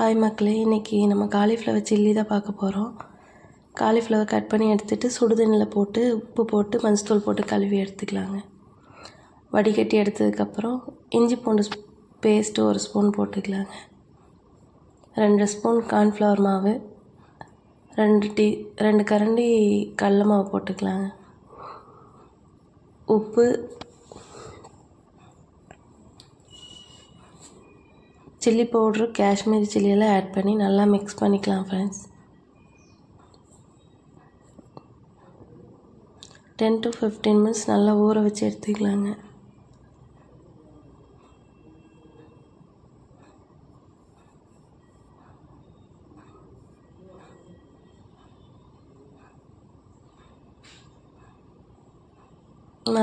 Hi மக்களே இன்றைக்கி நம்ம காலிஃப்ளவர் சில்லி தான் பார்க்க போகிறோம் காலிஃப்ளவர் கட் பண்ணி எடுத்துகிட்டு சுடுதண்ணியில் போட்டு உப்பு போட்டு மஞ்சத்தூள் போட்டு கழுவி எடுத்துக்கலாங்க. வடிகட்டி எடுத்ததுக்கப்புறம் இஞ்சி பூண்டு பேஸ்ட்டு ஒரு ஸ்பூன் போட்டுக்கலாங்க. ரெண்டு ஸ்பூன் கார்ன்ஃப்ளவர் மாவு ரெண்டு டீ ரெண்டு கரண்டி கடல மாவு போட்டுக்கலாங்க. உப்பு சில்லி பவுட்ரு காஷ்மீரி சில்லியெல்லாம் ஆட் பண்ணி நல்லா மிக்ஸ் பண்ணிக்கலாம் friends ten to fifteen minutes நல்லா ஊற வச்சு எடுத்துக்கலாங்க.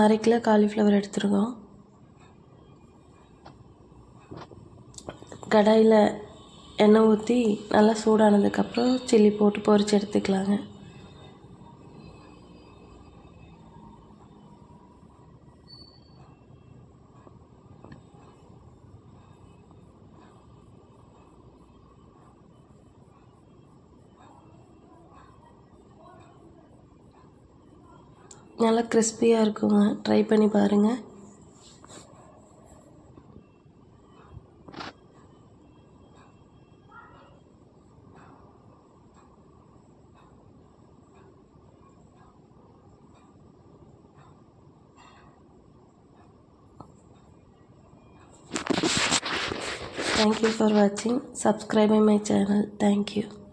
அரை கிலோ காலிஃப்ளவர் எடுத்துருக்கோம். கடாயில் எண்ணெய் ஊற்றி நல்லா சூடானதுக்கப்புறம் சில்லி போட்டு பொரித்து எடுத்துக்கலாங்க. நல்லா கிறிஸ்பியாக இருக்குங்க. ட்ரை பண்ணி பாருங்கள் Thank you for watching. Subscribing my channel. Thank you.